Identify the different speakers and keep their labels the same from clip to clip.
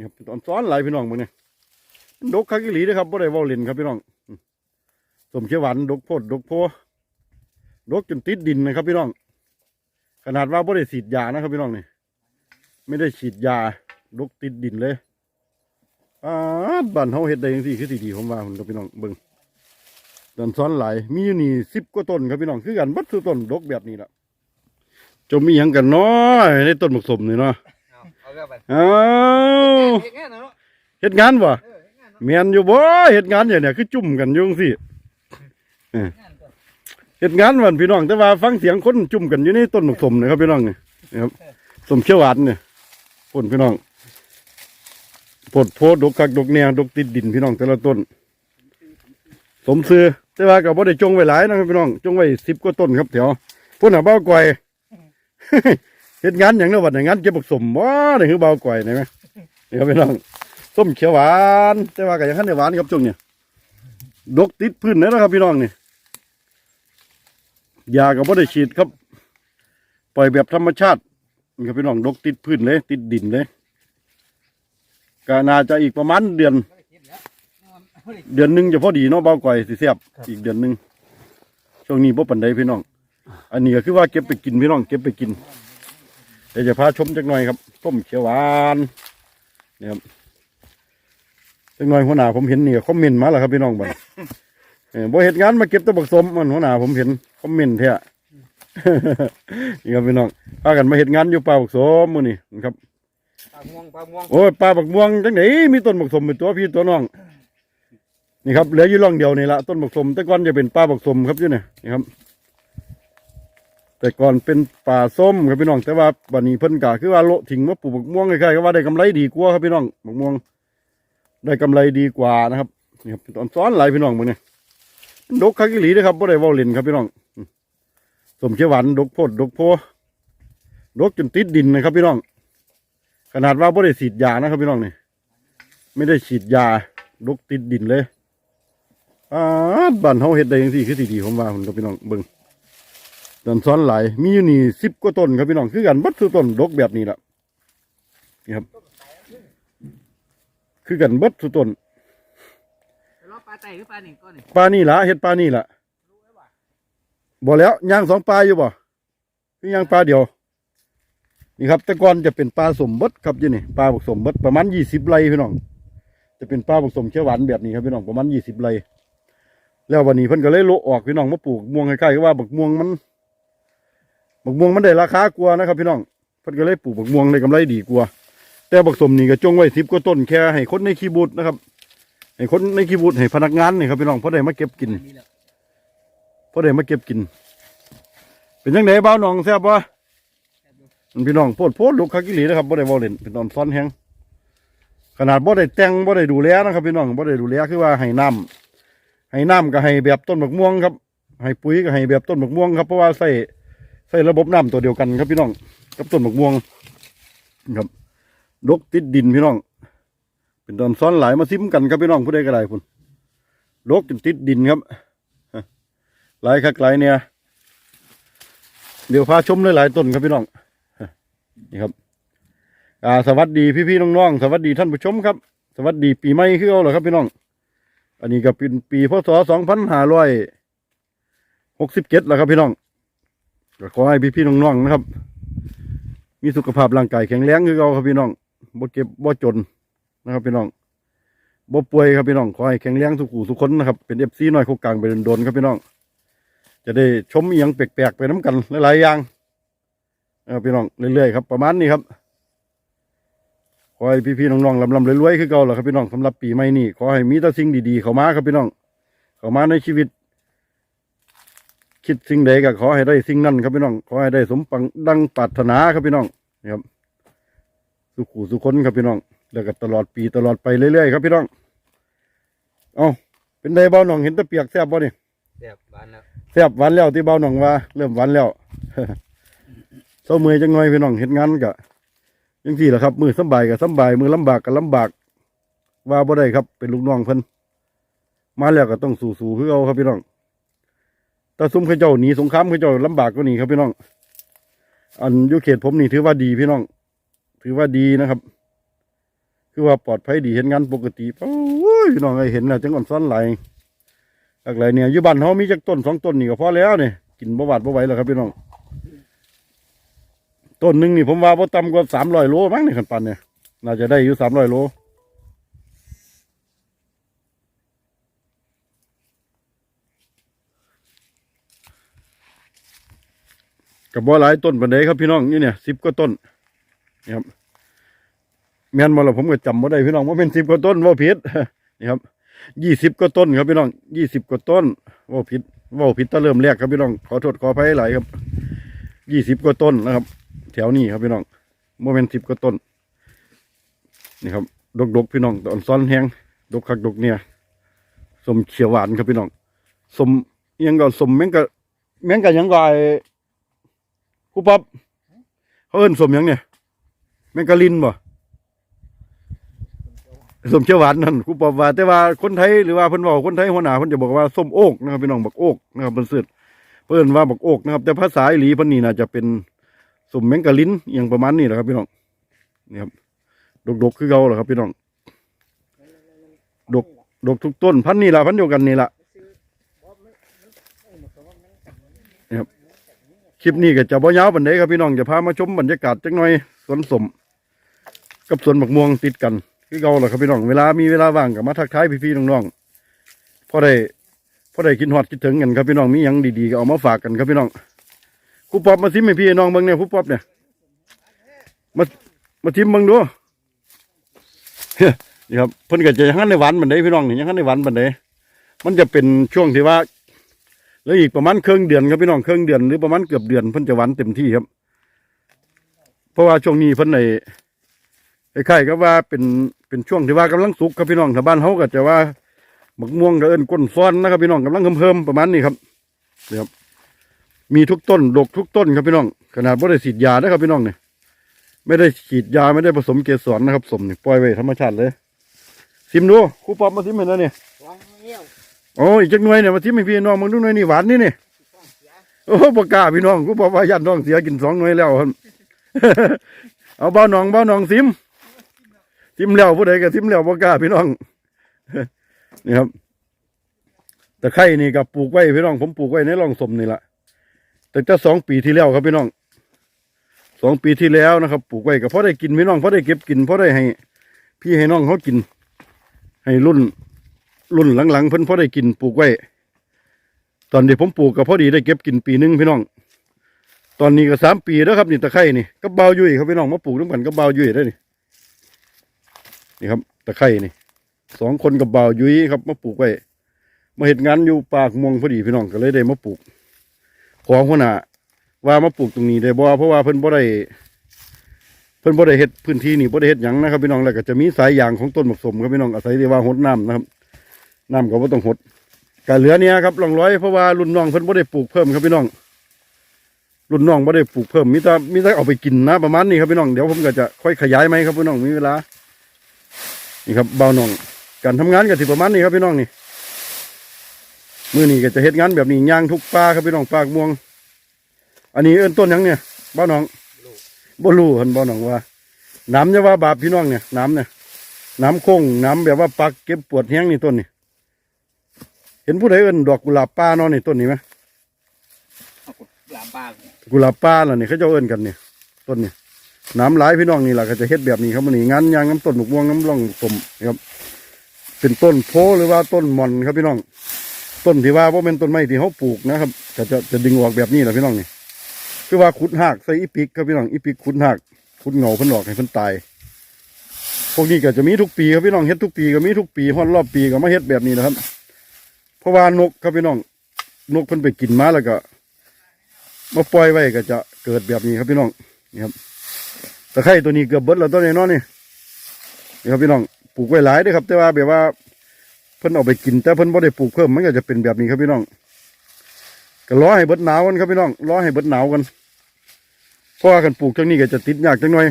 Speaker 1: นี่ครับตอนซ้อนหลายพี่น้องมึงเนี่ยดกคักอีหลีนะครับบ่ได้ว้าเล่นครับพี่น้องสมเขียวหวานดกโพดดกโพดกจนติดดินนะครับพี่น้อง ขนาดว่าบ่ได้ฉีดยานะครับพี่น้องนี่ไม่ได้ฉีดยาดกติดดินเลยอ่าบ้านเฮาเฮ็ดได้จังซี่คือสิดีผมว่าคุณพี่น้องเบิ่งตอนซ้อนหลายมีอยู่นี่10กว่าต้นครับพี่น้องคือกันบัดทุกต้นดกแบบนี้ละจะมีหยังกันเนาะในต้นมะสมนี่เนาะ
Speaker 2: เอาเอาเรื่องไป
Speaker 1: อ้าว
Speaker 2: เฮ็ดงานเนาะ
Speaker 1: เฮ็ดงานบ่
Speaker 2: เออเฮ็ดงานเนาะ
Speaker 1: แม่นอยู่บ่เฮ็ดงานอย่างเนี้ยคือจุ่มกันอยู่จังซี่
Speaker 2: งานตัว
Speaker 1: เฮ็ดงานวันพี่น้องแต่ว่าฟังเสียงคนจุ่มกันอยู่ในต้นมะสมนะครับพี่น้องนี่นะครับสมเขียวหวานเนี่ยพ่นพี่น้องปดโพดดกคักดกแนวดกติดดินพี่น้องแต่ละต้น สมซื้อแต่ว่าก็บ่ได้จงไว้หลายนะครับพี่น้องจงไว้10กว่าต้นครับแถวพุ่นน่ะเบาก่อย เฮ็ดงานหยังเนาะวันนี้งานเก็บบักสมบ่นี่คือเบาก่อยนี่ไหมนี่ครับพี่น้องส้มเขียวหวาน แต่ว่าก็ยังคันได้หวานครับช่วงเนี้ยดกติดพื้นแล้วนะครับพี่น้องนี่ยาก็บ่ได้ฉีดครับ ปล่อยแบบธรรมชาตินี่ครับพี่น้องดกติดพื้นเลย ติดดินเลยก็น่าจะอีกประมาณเดือน
Speaker 2: บ่ได้เก็บแล้วนอนบ่ได้
Speaker 1: เดือนหนึ่งจะพอดีเนาะเบาก่อยสิเสียบอีกเดือนหนึ่งช่วงนี้บ่ปันใดพี่น้อง อันนี้ก็คือว่าเก็บไปกินพี่น้อง เก็บไปกิน เดี๋ยวจะพาชมจักหน่อยครับส้มเขียวหวานเนี่ยครับจักหน่อยหัวหน้าผมเห็นนี่ก็คอมเมนต์มาแล้วครับพี่น้องบัดเออบ่เห็นงานมาเก็บแตะบักสมมันหัวหน้าผมเห็นคอมเมนต์แท้นี่ครับพี่น้องพากันมาเห็นงานอยู่ป่าบักสมมื้อนี้นะครับ
Speaker 2: ปลาม่วงปลาม่วง
Speaker 1: โอ้ยปลาบักม่วงจังไหนมีต้นบักสมเป็นตัวพี่ตัวน้อง นี่ครับเหลืออยู่ร่องเดียวนี่ละต้นบักสมแต่ก่อนจะเป็นป่าบักสมครับอยู่เนี่ยนี่ครับ แต่ก่อนเป็นป่าส้มครับพี่น้องแต่ว่าบัดนี้เพิ่นกะคือว่าโละทิ้งมาปลูกบักม่วงคล้ายๆก็ว่าได้กำไรดีกว่าครับพี่น้องบักม่วง ได้กำไรดีกว่านะครับนี่ครับตอนซ้อนหลายพี่น้องมึงเนี่ยดกคักอีหลีนะครับบ่ได้เว้าเล่นครับพี่น้องสมเขียวหวานดกโพดดกโพดกจนติดดินนะครับ พี่น้อง ขนาดว่าบ่ได้ฉีดยานะครับ พี่น้องนี่ไม่ได้ฉีดยาดกติดดินเลยอ่าบ้านเฮาเฮ็ดได้จังซี่คือสิดีผมว่าคุณกับพี่น้องเบิ่ง ตอนซ้อนหลายมีอยู่นี่10กว่าต้นครับพี่น้องคือกันบัดทุกต้นดกแบบนี้ล่ะนี่ครับ คือกันเบิดทุกต้น
Speaker 2: ไปรอปลาไต่หรือปลาหนึ่งก้อนนี่
Speaker 1: ปลานี่ล่ะเฮ็ดปลานี่ล่ะบ่แล้วย่างสองปลาอยู่บ่คือย่างปลาเดียว นี่ครับแต่ก่อนจะเป็นปลาสมเบิดครับอยู่นี่ปลาผสมเบิดประมาณยี่สิบไร่พี่น้อง จะเป็นปลาผสมเขียวหวานแบบนี้ครับพี่น้องประมาณยี่สิบไร่แล้ววันนี้เพิ่นก็เลยโละออกพี่น้องมาปลูกม่วงใกล้ๆก็ว่าบักม่วงมัน บักม่วงมันได้ราคากว่านะครับพี่น้องเพิ่นก็เลยปลูกบักม่วงได้กำไรดีกว่า แต่บักสมนี่ก็จงไว้สิบกว่าต้นแค่ให้คนในคีย์บูดนะครับให้คนในคีย์บูดให้พนักงานนี่ครับพี่น้องเพราะได้มาเก็บกินเพราะได้มาเก็บกิน เป็นยังไงบ้าวน้องแซ่บวะมันพี่น้องโพดโพดลูกคากิลีนะครับบ่ได้บ่เล่นเป็นตอนซ้อนแฮงขนาดบ่ได้แต่งบ่ได้ดูแลนะครับพี่น้องบ่ได้ดูแลคือว่าให้น้ำให้น้ำก็ให้แบบต้นบักม่วงครับให้ปุ๋ยก็ให้แบบต้นบักม่วงครับเพราะว่าใส่ ใส่ระบบน้ำตัวเดียวกันครับพี่น้องกับต้นบักม่วงครับดกติดดินพี่น้อง เป็นตอนซ้อนหลายมาซิมกันครับพี่น้องผู้ใดก็ได้พุ่นดกจนติดดินครับหลายคักหลายเนี่ยเดี๋ยวพาชมหลายๆต้นครับพี่น้องนี่ครับอ่าสวัสดีพี่ๆน้องๆสวัสดีท่านผู้ชมครับ สวัสดีปีใหม่คือเอาเหรอครับพี่น้อง อันนี้ก็เป็นปีพศสองพันห้าร้อยหกสิบเจ็ดแล้วครับพี่น้อง ก็ขอให้พี่ๆน้องๆนะครับ มีสุขภาพร่างกายแข็งแรงคือเอาครับพี่น้องบ่เก็บบ่จนนะครับ พี่น้องบ่ป่วยครับพี่น้องขอให้แข็งแรงสุขุสุขคนนะครับเป็นเอฟซีหน้อยโคกกลางไปโดนๆครับพี่น้อง จะได้ชมอหย่างแปลกๆไปน้ำกันหลายๆอย่างเออพี่น้องเรื่อยๆครับประมาณนี้ครับขอให้พี่ๆน้องๆลำๆรวยๆคือเก่าแหละครับพี่น้องสำหรับปีใหม่นี้ขอให้มีแต่สิ่งดีๆเข้ามาครับพี่น้องเข้ามาในชีวิต คิดสิ่งใดก็ขอให้ได้สิ่งนั้นครับพี่น้อง ขอให้ได้สมปังดังปรารถนาครับพี่น้องนี่ครับ สุขุสุขคนครับพี่น้อง แล้วก็ตลอดปีตลอดไปเรื่อยๆครับพี่น้อง เอาเป็นไดเบาหนองเห็นแตะเปียกแซ่บบ่เนี่ย
Speaker 2: เสียบบ้านแล้ว
Speaker 1: แซ่บหวานแล้วที่เบาหนองว่า เริ่มหวานแล้วเศร้าเมื่อยจังหน่อยพี่น้องเห็นงานกะยังสี่แหละครับ มือสำบายกับสำบาย มือลำบากกับลำบาก ว่าบ่ได้ครับ เป็นลูกน้องเพิ่นมาแล้วก็ต้องสู้ๆคือเอาครับพี่น้อง แต่ซุ้มเขาเจ้าหนีสงครามเขาเจ้าลำบากก็หนีครับพี่น้อง อันยุเขตผมนี่ถือว่าดีพี่น้อง ถือว่าดีนะครับ คือว่าปลอดภัยดีเห็นงานปกติโอ้ยพี่น้องไอเห็นแล้วจังอ่อนซ้อนไหลอะไรเนี่ยอยู่บ้านเฮามีจักต้นสองต้นนี่ก็พอแล้วเนี่ยกินบ่หวบ่ไหวแล้วครับพี่น้องต้นหนึ่งนี่ผมว่าบ่ต่ำกว่าสามร้อยโลมั้งในขันปันเนี่ยน่าจะได้อยู่สามร้อยโล กับบ่หลายต้นปันไดครับพี่น้องนี่เนี่ยสิบกว่าต้นนี่ครับแม่นมาแล้วผมก็จำไม่ได้พี่น้องว่าเป็นสิบกว่าต้นว่าผิดนี่ครับยี่สิบกว่าต้นครับพี่น้องยี่สิบกว่าต้นว่าผิดว่าผิดตั้งเริ่มแรกครับพี่น้องขอโทษขออภัยหลายครับยี่สิบกว่าต้นนะครับ แถวนี้ครับพี่น้องโมเมนสิบกว่าต้นนี่ครับดกดกพี่น้องตอนซ้อนแห้งดกคักดกเนี่ยสมเขียวหวานครับพี่น้องสมยังก็สมแมงกะแมงกะยังก็ไอ้ครูป๊อปเขาเอิ้นสมยังเนี่ยแมงกะลินบ่สมเขียวหวานนั่นครูปอบว่า แต่ว่าคนไทยหรือว่าเพิ่นเว้าคนไทยหัวหน้าเพิ่นจะบอกว่าส้มโอกนะครับพี่น้องบักโอกนะครับเพิ่นซื้อเพิ่นว่าบักโอกนะครับ แต่ภาษาอีหลีเพิ่นนี่น่าจะเป็นสมแมงกะลินอย่างประมาณนี้แหละครับพี่น้องนี่ครับดกๆคือเก่าแหละครับพี่น้องดกดกทุกต้นพันนี่ละพันธุ์เดียวกันนี่ละนี่ครับ คลิปนี้ก็จะบ่ยาวปานใดครับพี่น้องจะพามาชมบรรยากาศจักหน่อยสวนสม กับสวนบักม่วงติดกันคือเก่าแหละครับพี่น้องเวลามีเวลาว่างก็มาทักทายพี่ๆน้องๆพอได้พอได้กินฮอดคิดถึงกันครับพี่น้องมีหยังดีๆก็เอามาฝากกันครับพี่น้องครูป๊อบมาซิมให้พี่น้องเบิ่งเนี่ยครูป๊อบเนี่ยมามาชิมเบิ่งดูนี่ครับเพิ่นก็จะยังหันในหวานบันไดพี่น้องนี่ยังหันในหวานบันไดมันจะเป็นช่วงที่ว่า เหลืออีกประมาณครึ่งเดือนครับพี่น้องครึ่งเดือนหรือประมาณเกือบเดือนเพิ่นจะหวานเต็มที่ครับ เพราะว่าช่วงนี้เพิ่นในคล้ายๆก็ว่าเป็นเป็นช่วงที่ว่ากำลังสุกครับพี่น้องถ้าบ้านเฮาก็จะว่าหมกม่วงก็เอิ้นก้นซ้อนนะครับพี่น้องกำลังเพิ่มๆประมาณนี้ครับนี่ครับมีทุกต้นดกทุกต้นครับพี่น้อง ขนาดบ่ได้ฉีดยานะครับพี่น้องเนี่ยไม่ได้ฉีดยาไม่ได้ผสมเกสรนะครับสมนี่ปล่อยไว้ธรรมชาติเลย ซิมดูครูปอบมาซิมให้แล้วเนี่ย โอ้ยอีกจักหน่วยเนี่ยมาซิมให้พี่น้องมึงดูหน่วยนี่หวานนี่นี่โอ้บ่กล้าพี่น้องครูปอบว่าญาติน้องเสียกินสองหน่วยแล้วครับเอาเบ้าน้องเบ้าน้องซิมทิมแล้วผู้ใดก็ทิมแล้วบ่กล้าพี่น้องนี่ครับตะไคร่นี่กับปลูกไว้พี่น้อง ผมปลูกไว้ในร่องสมนี่แหละแต่จะสองปีที่แล้วครับพี่น้องสองปีที่แล้วนะครับปลูกไว้ก็พอได้กินพี่น้องเพอได้เก็บกินเพอได้ให้ พี่ให้น้องเขากิน ให้รุ่น รุ่นหลังๆเพิ่นพอได้กินปลูกไว้ ตอนที่ผมปลูกก็พอดีได้เก็บกินปีหนึงพี่น้อง ตอนนี้ก็สามปีแล้วครับนี่ตะไคร่นี่ก็เบาวยุ่ยครับพี่น้องมาปลูกด้วยกันก็เบาวยุ่ยได้นี่นี่ครับตะไคร่นี่สองคนกับบ่าวยุ้ยครับมาปลูกไว้มาเห็ดงานอยู่ปากมวงพอดีพี่น้องก็เลยได้มาปลูก ขอหัวหน้าว่ามาปลูกตรงนี้ได้บ่เพราะว่าเพิ่นบ่ได้เพิ่นบ่ได้เฮ็ดพื้นที่นี่บ่ได้เฮ็ดหยังนะครับพี่น้องแล้วก็จะมีสายยางของต้นหมกสมครับพี่น้องอาศัยที่ว่าหดน้ำนะครับ น้ำก็บ่ต้องหดก็เหลือเนี่ยครับร่องร้อยเพราะว่ารุ่นน้องเพิ่นบ่ได้ปลูกเพิ่มครับพี่น้อง รุ่นน้องบ่ได้ปลูกเพิ่มมีแต่มีแต่เอาไปกินนะประมาณนี้ครับพี่น้องเดี๋ยวผมก็จะค่อยขยายไหมครับพี่น้องมีเวลานี่ครับเบาน่องการทำงานก็สิประมาณนี้ครับพี่น้องนี่มือนี้ก็จะเฮ็ดงานแบบนี้ย่างทุกปลาครับพี่น้องปลากม่วง อันนี้เอิ้นต้นยังเนี่ยเบาน่องบ่รู้เห็นเบาน่องว่าน้ำจะว่าบาปพี่น้องเนี่ยน้ำเนี่ยน้ำโค้งน้ำแบบว่าปักเก็บปวดแห้งนี่ต้นนี่ เห็นผู้ใดเอิ้นดอกกุหลาบป้าเนาะนี่ต้นนี้ไหม
Speaker 2: หลามปลา
Speaker 1: กุหลาบป้าล่ะนี่เขาเจ้าเอิ้นกันนี่ต้นนี่น้ำหลายพี่น้องนี่แหละก็จะเฮ็ดแบบนี้ครับมันนี่งานยางน้ำต้นหมกม่วงน้ำร่องสมนะครับ เป็นต้นโพหรือว่าต้นหมอนครับพี่น้อง ต้นที่ว่าเพราะเป็นต้นไม้ที่เขาปลูกนะครับก็จะจะดึงออกแบบนี้แหละพี่น้องนี่คือว่าขุดหักใส่อีปิกครับพี่น้องอีปิกขุดหักขุดเหงาเพิ่นออกให้เพิ่นตายพวกนี้ก็จะมีทุกปีครับพี่น้องเฮ็ดทุกปีก็มีทุกปีฮอดรอบปีก็มาเฮ็ดแบบนี้นะครับ เพราะว่านกครับพี่น้อง นกเพิ่นไปกินมาแล้วก็มาปล่อยไว้ก็จะเกิดแบบนี้ครับพี่น้องนี่ครับตะไคร่ตัวนี้เกือบเบิดแล้วตัวนี้นาะนี่นี่ครับพี่น้องปลูกไว้หลายด้อครับ แต่ว่าแบบว่าเพิ่นเอาไปกิน แต่เพิ่นบ่ได้ปลูกเพิ่มมันก็จะเป็นแบบนี้ครับพี่น้องก็รอให้เบิดหนาวกันครับพี่น้องรอให้เบิดหนาวกันเพราะว่ากันปลูกจังนี้ก็จะติดยากจังหน่อย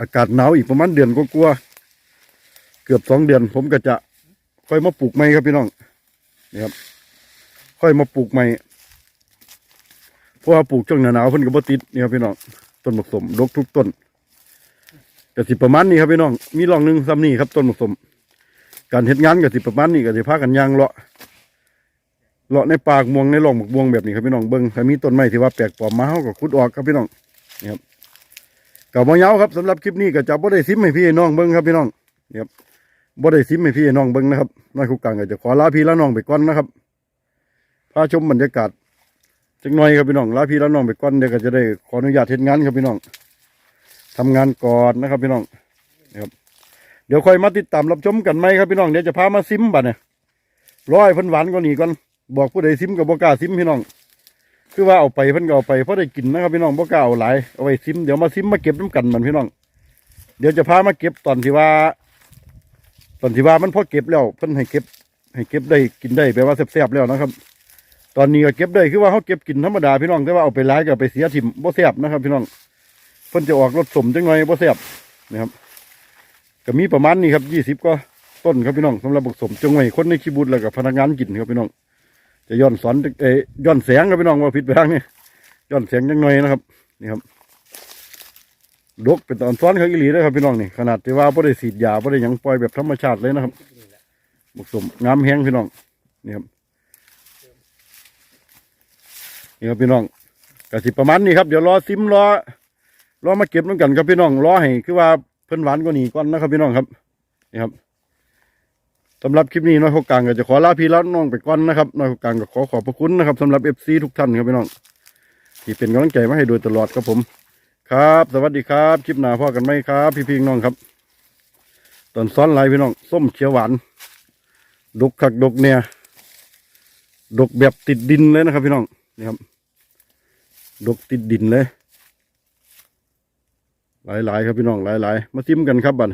Speaker 1: อากาศหนาวอีกประมาณเดือนก็กลัวาเกือบสองเดือน ผมก็จะ ค่อยมาปลูกใหม่ครับพี่น้องนี่ครับ ค่อยมาปลูกใหม่เพราะว่าปลูกช่วงหนาหนาวเพิ่นก็บ่ติดนี่ครับพี่น้องต้นมะสมรกทุกต้นก็สิประมาณนี้ครับพี่น้องมีร่องหนึ่งซ้ำนี่ครับต้นผสม การเฮ็ดงานก็สิประมาณนี้ก็สิพากันยางเลาะเลาะในปากม่วงในร่องหมกม่วงแบบนี้ครับพี่น้องเบิ่งถ้ามีต้นไม้ที่ว่าแปลกปลอมมาเฮาก็ขุดออกครับพี่น้องนี่ครับก็บ่ยาวครับสำหรับคลิปนี้ก็จะบ่ได้ซิมให้พี่น้องเบิ่งครับพี่น้องนี่ครับ บ่ได้ซิมให้พี่น้องเบิ่งนะครับน้อยคุกกลางก็จะขอลาพี่ลาน้องไปก่อนนะครับพาชมบรรยากาศจักหน่อยครับพี่น้องลาพี่ลาน้องไปก่อนเดี๋ยวก็จะได้ขออนุญาตเฮ็ดงานครับพี่น้องทำงานก่อนนะครับพี่น้องนี่ครับเดี๋ยวค่อยมาติดตามรับชมกันไหมครับพี่น้องเดี๋ยวจะพามาซิมบัดเนี่ยร้อยพิ่นหวานกว่านี้ก่อนบอกผู้ใดซิมกับบ่กล้าซิมพี่น้อง คือว่าเอาไปเพิ่นก็เอาไปเพราะได้กินนะครับพี่น้องบ่กล้าเอาหลายเอาไว้ซิมเดี๋ยวมาซิมมาเก็บน้ำกันมันพี่น้อง เดี๋ยวจะพามาเก็บตอนที่ว่า ตอนที่ว่ามันพอเก็บแล้วเพิ่นให้เก็บ ให้เก็บได้กินได้แปลว่าแซ่บๆแล้วนะครับ ตอนนี้ก็เก็บได้คือว่าเขาเก็บกินธรรมดาพี่น้องแต่ว่าเอาไปหลายก็เอาไปเสียถิ่มบ่แซ่บนะครับ พี่น้องเพิ่นจะออกรสสมจังหน่อยบ่แซ่บนะครับก็มีประมาณนี้ครับยี่สิบก็ต้นครับพี่น้องสำหรับผสมจังไว้คนในคีบูดแล้วกับพนักงานกินครับพี่น้อง จะย้อนสอนเอยย้อนแสงครับพี่น้องว่าผิดไปทางนี้ย้อนแสงจังหน่อยนะครับนี่ครับ ดกเป็นตอนซ้อนเขาอีหลีเลยครับพี่น้องนี่ขนาดที่ว่าไม่ได้สีดยาไม่ได้หยังปล่อยแบบธรรมชาติเลยนะครับผสมงามแห้งพี่น้องนี่ครับนี่ครับพี่น้องกสิประมาณนี้ครับเดี๋ยวรอซิมรอรอมาเก็บน้ำกันครับพี่น้องรอให้คือว่าเพิ่นหวานกว่านี้ก่อนนะครับพี่น้องครับนี่ครับสำหรับคลิปนี้น้อยหกกลางก็จะขอลาพี่ลาน้องไปก่อนนะครับน้อยหกกลางก็ขอขอบพระคุณนะครับสำหรับเอฟซีทุกท่านครับพี่น้อง ที่เป็นกำลังใจมาให้โดยตลอดครับผม ครับ สวัสดีครับคลิปหนาพ่อกันไหมครับ พี่พี่น้องครับ ตอนซ้อนลายพี่น้องส้มเขียวหวานดกขักดกเนี่ยดกแบบติดดินเลยนะครับพี่น้องนี่ครับดกติดดินเลย หลายๆครับพี่น้องหลายๆมาซิมกันครับบัด